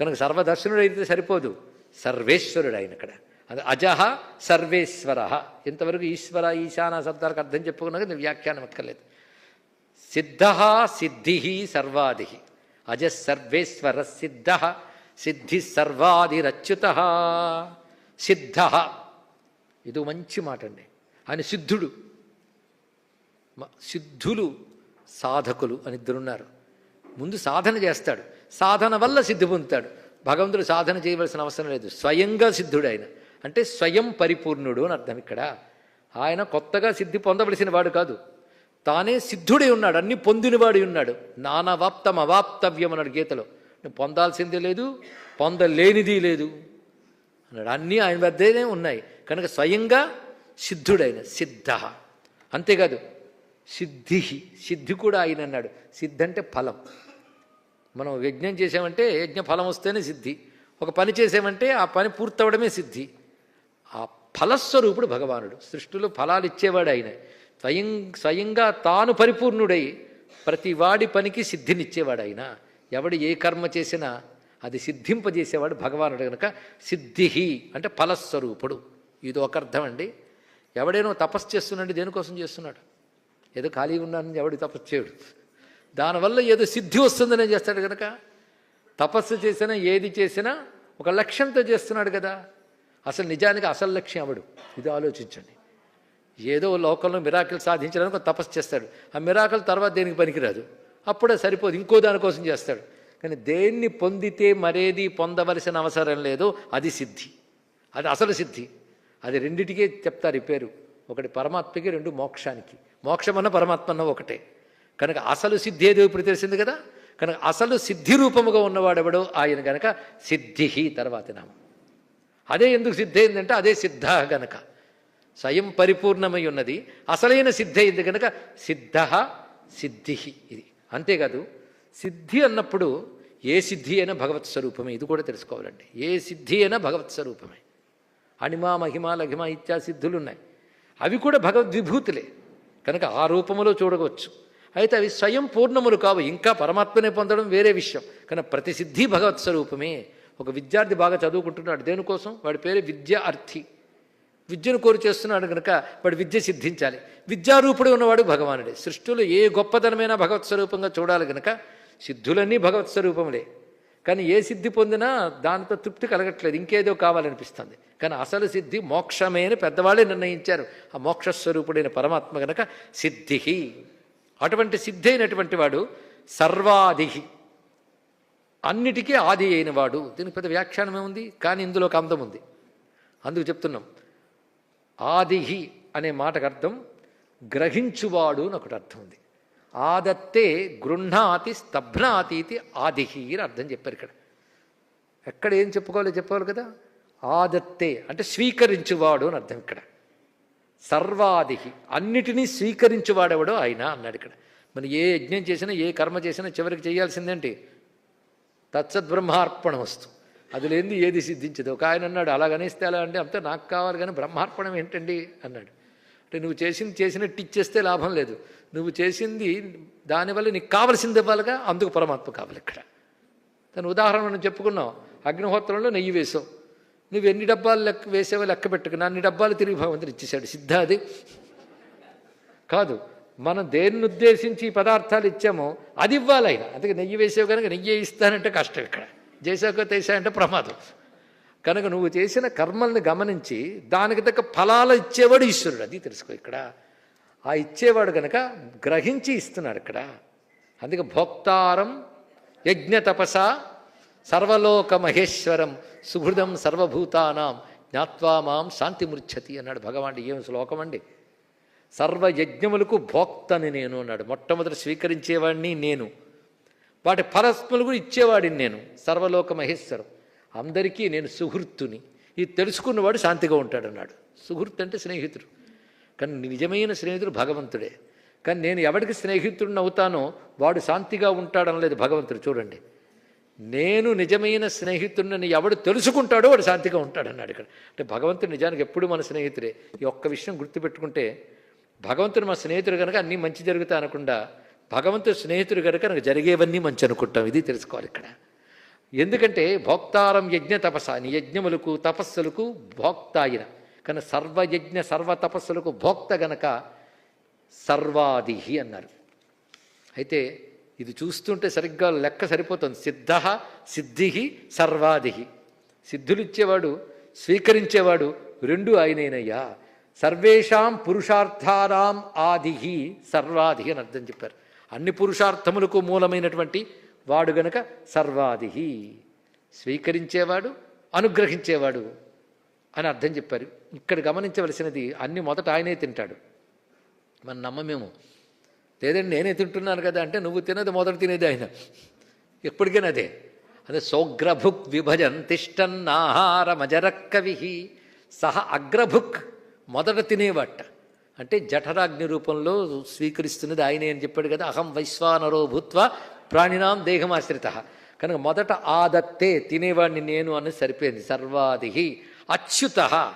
కనుక సర్వదర్శనుడు అయితే సరిపోదు. సర్వేశ్వరుడు ఆయన ఇక్కడ. అది అజహ సర్వేశ్వర. ఇంతవరకు ఈశ్వర ఈశాన శబ్దాలకు అర్థం చెప్పుకున్నాక వ్యాఖ్యానం ఎక్కర్లేదు. సిద్ధ సిద్ధి సర్వాది. అజ సర్వేశ్వర సిద్ధ. సిద్ధి సర్వాదిరచ్యుత. సిద్ధ. ఇది మంచి మాట అండి. ఆయన సిద్ధుడు. మ- సిద్ధులు సాధకులు అని ఇద్దరున్నారు. ముందు సాధన చేస్తాడు. సాధన వల్ల సిద్ధి పొందుతాడు. భగవంతుడు సాధన చేయవలసిన అవసరం లేదు. స్వయంగా సిద్ధుడు ఆయన అంటే స్వయం పరిపూర్ణుడు అని అర్థం ఇక్కడ. ఆయన కొత్తగా సిద్ధి పొందవలసిన వాడు కాదు. తానే సిద్ధుడై ఉన్నాడు. అన్ని పొందినవాడి ఉన్నాడు. నానవాప్తం అవాప్తవ్యం అన్నాడు గీతలో. నువ్వు పొందాల్సిందే లేదు పొందలేనిది లేదు. అన్నాడు. అన్నీ ఆయన వద్దనే ఉన్నాయి. కనుక స్వయంగా సిద్ధుడైన సిద్ధ. అంతేకాదు సిద్ధి సిద్ధి కూడా ఆయన అన్నాడు సిద్ధి అంటే ఫలం. మనం యజ్ఞం చేసామంటే యజ్ఞ ఫలం వస్తేనే సిద్ధి. ఒక పని చేసామంటే ఆ పని పూర్తవడమే సిద్ధి. ఆ ఫలస్వరూపుడు భగవానుడు. సృష్టిలో ఫలాలు ఇచ్చేవాడు ఆయన. స్వయం స్వయంగా తాను పరిపూర్ణుడై ప్రతి వాడి పనికి సిద్ధినిచ్చేవాడు ఆయన. ఎవడు ఏ కర్మ చేసినా అది సిద్ధింపజేసేవాడు భగవానుడు కనుక సిద్ధి అంటే ఫలస్వరూపుడు. ఇది ఒక అర్థం అండి ఎవడైనా తపస్సు చేస్తున్నాడు దేనికోసం చేస్తున్నాడు? ఏదో ఖాళీగా ఉన్నానని ఎవడు తపస్సు చేయడు. దానివల్ల ఏదో సిద్ధి వస్తుందని చేస్తాడు కనుక తపస్సు చేసినా ఏది చేసినా ఒక లక్ష్యంతో చేస్తున్నాడు కదా. అసలు నిజానికి అసలు లక్ష్యం అవడు ఇది ఆలోచించండి. ఏదో లోకంలో మిరాకిల్ సాధించడానికి ఒక తపస్సు చేస్తాడు. ఆ మిరాకిల్ తర్వాత దేనికి పనికిరాదు? అప్పుడే సరిపోదు. ఇంకో దానికోసం చేస్తాడు. కానీ దేన్ని పొందితే మరేది పొందవలసిన అవసరం లేదు. అది సిద్ధి. అది అసలు సిద్ధి. అది రెండిటికే చెప్తారు ఈ పేరు. ఒకటి పరమాత్మకి రెండు మోక్షానికి. మోక్షమన్న పరమాత్మన్న ఒకటే. కనుక అసలు సిద్ధి ఏదో ఇప్పుడు తెలిసింది కదా? కనుక అసలు సిద్ధి రూపముగా ఉన్నవాడెవడో ఆయన గనక సిద్ధి తర్వాతి నామం. అదే ఎందుకు సిద్ధైందంటే అదే సిద్ధ గనక. స్వయం పరిపూర్ణమై ఉన్నది. అసలైన సిద్ధి అయింది కనుక సిద్ధ సిద్ధి ఇది. అంతేకాదు సిద్ధి అన్నప్పుడు ఏ సిద్ధి అయినా భగవత్ స్వరూపమే. ఇది కూడా తెలుసుకోవాలండి. ఏ సిద్ధి అయినా భగవత్ స్వరూపమే. అణిమ మహిమ లఘిమ ఇత్యా సిద్ధులు ఉన్నాయి అవి కూడా భగవద్విభూతులే. కనుక ఆ రూపములో చూడవచ్చు. అయితే అవి స్వయం పూర్ణములు కావు. ఇంకా పరమాత్మనే పొందడం వేరే విషయం. కానీ ప్రతిసిద్ధి భగవత్ స్వరూపమే. ఒక విద్యార్థి బాగా చదువుకుంటున్నాడు. దేనికోసం? వాడి పేరు విద్య అర్థి. విద్యను కోరి చేస్తున్నాడు కనుక వాడు విద్య సిద్ధించాలి. విద్యారూపుడు ఉన్నవాడు భగవానుడే. సృష్టిలో ఏ గొప్పతనమైన భగవత్ స్వరూపంగా చూడాలి కనుక సిద్ధులన్నీ భగవత్ స్వరూపములే. కానీ ఏ సిద్ధి పొందినా దానితో తృప్తి కలగట్లేదు. ఇంకేదో కావాలనిపిస్తుంది. కానీ అసలు సిద్ధి మోక్షమే అని పెద్దవాళ్ళే నిర్ణయించారు. ఆ మోక్షస్వరూపుడైన పరమాత్మ గనక సిద్ధి అటువంటి సిద్ధి అయినటువంటి వాడు సర్వాదిహి అన్నిటికీ ఆది అయిన వాడు. దీనికి పెద్ద వ్యాఖ్యానమే ఉంది కానీ ఇందులో ఒక అందం ఉంది. అందుకు చెప్తున్నాం. ఆదిహి అనే మాటకు అర్థం గ్రహించువాడు అని ఒకటి అర్థం ఉంది. ఆదత్తే గృహ్ణాతి స్తభ్నాతి ఇది ఆదిహి అని అర్థం చెప్పారు ఇక్కడ. ఎక్కడ ఏం చెప్పుకోవాలో చెప్పాలి కదా? ఆదత్తే అంటే స్వీకరించువాడు అని అర్థం ఇక్కడ. సర్వాదిహి అన్నిటినీ స్వీకరించువాడెవడో ఆయన అన్నాడు ఇక్కడ. మరి ఏ యజ్ఞం చేసినా ఏ కర్మ చేసినా చివరికి చేయాల్సిందేంటి? తత్సద్బ్రహ్మార్పణం వస్తు. అది లేనిది ఏది సిద్ధించదు. ఒక ఆయన అన్నాడు అలాగనేస్తే అలా అంటే అంతా నాకు కావాలి కానీ బ్రహ్మార్పణం ఏంటండి? అన్నాడు. అంటే నువ్వు చేసింది చేసినట్టు ఇచ్చేస్తే లాభం లేదు. నువ్వు చేసింది దానివల్ల నీకు కావలసింది ఇవ్వాలిగా అందుకు పరమాత్మ కావాలి ఇక్కడ. దాని ఉదాహరణ మనం చెప్పుకున్నాం. అగ్నిహోత్రంలో నెయ్యి వేసావు. నువ్వు ఎన్ని డబ్బాలు లెక్క వేసావో లెక్క పెట్టుకుని అన్ని డబ్బాలు తిరిగి భగవంతుడు ఇచ్చేశాడు. సిద్ధాది కాదు. మనం దేన్ని ఉద్దేశించి పదార్థాలు ఇచ్చామో అది ఇవ్వాలి ఆయన. అందుకే నెయ్యి వేసావు కనుక నెయ్యి ఇస్తానంటే కష్టం ఇక్కడ. చేసాక అంటే ప్రమాదం. కనుక నువ్వు చేసిన కర్మల్ని గమనించి దానికి తగ్గ ఫలాలు ఇచ్చేవాడు ఈశ్వరుడు. అది తెలుసుకో ఇక్కడ. ఆ ఇచ్చేవాడు కనుక గ్రహించి ఇస్తున్నాడు ఇక్కడ. అందుకే భోక్తారం యజ్ఞ తపస సర్వలోక మహేశ్వరం సుహృదం సర్వభూతానాం జ్ఞాత్వా మాం శాంతిమృచ్చతి అన్నాడు భగవాన్. ఏం శ్లోకం అండి? సర్వయజ్ఞములకు భోక్తని నేను అన్నాడు. మొట్టమొదటి స్వీకరించేవాడిని నేను. వాటి ఫలస్ములు కూడా ఇచ్చేవాడిని నేను. సర్వలోక మహేశ్వరం. అందరికీ నేను సుహృత్తుని. ఇది తెలుసుకున్నవాడు శాంతిగా ఉంటాడు అన్నాడు సుహృత్ అంటే స్నేహితుడు. కానీ నిజమైన స్నేహితుడు భగవంతుడే. కానీ నేను ఎవరికి స్నేహితుడిని అవుతానో వాడు శాంతిగా ఉంటాడనలేదు భగవంతుడు. చూడండి. నేను నిజమైన స్నేహితుడిని ఎవడు తెలుసుకుంటాడో వాడు శాంతిగా ఉంటాడన్నాడు ఇక్కడ. అంటే భగవంతుడు నిజానికి ఎప్పుడు మన స్నేహితుడే. ఈ ఒక్క విషయం గుర్తుపెట్టుకుంటే భగవంతుడు మా స్నేహితుడు కనుక అన్నీ మంచి జరుగుతా అనకుండా భగవంతుడు స్నేహితుడు కనుక నాకు జరిగేవన్నీ మంచి అనుకుంటాం. ఇది తెలుసుకోవాలి ఇక్కడ. ఎందుకంటే భోక్తారం యజ్ఞ తపస్స నీ యజ్ఞములకు తపస్సులకు భోక్త అయిన కానీ సర్వయజ్ఞ సర్వ తపస్సులకు భోక్త గనక సర్వాదిహి అన్నారు. అయితే ఇది చూస్తుంటే సరిగ్గా లెక్క సరిపోతుంది. సిద్ధ సిద్ధి సర్వాది సిద్ధులిచ్చేవాడు స్వీకరించేవాడు రెండు ఆయనేనయ్యా. సర్వేషాం పురుషార్థానాం ఆదిహి సర్వాది అని అర్థం చెప్పారు. అన్ని పురుషార్థములకు మూలమైనటువంటి వాడు గనక సర్వాదిహి స్వీకరించేవాడు అనుగ్రహించేవాడు అని అర్థం చెప్పారు. ఇక్కడ గమనించవలసినది అన్ని మొదట ఆయనే తింటాడు. మన నమ్మమేము. లేదండి నేనే తింటున్నాను కదా అంటే నువ్వు తినది మొదట తినేది ఆయన. ఎప్పటికైనా అదే. అదే సోగ్రభుక్ విభజన్ తిష్టన్నాహారమజరక్కవి సహ అగ్రభుక్ మొదట తినేవాట. అంటే జఠరాగ్ని రూపంలో స్వీకరిస్తున్నది ఆయనే అని చెప్పాడు కదా. అహం వైశ్వానరో భూత్వ ప్రాణినాం దేహమాశ్రిత. కనుక మొదట ఆదత్తే తినేవాడిని నేను అని సరిపోయింది. సర్వాది అచ్యుత.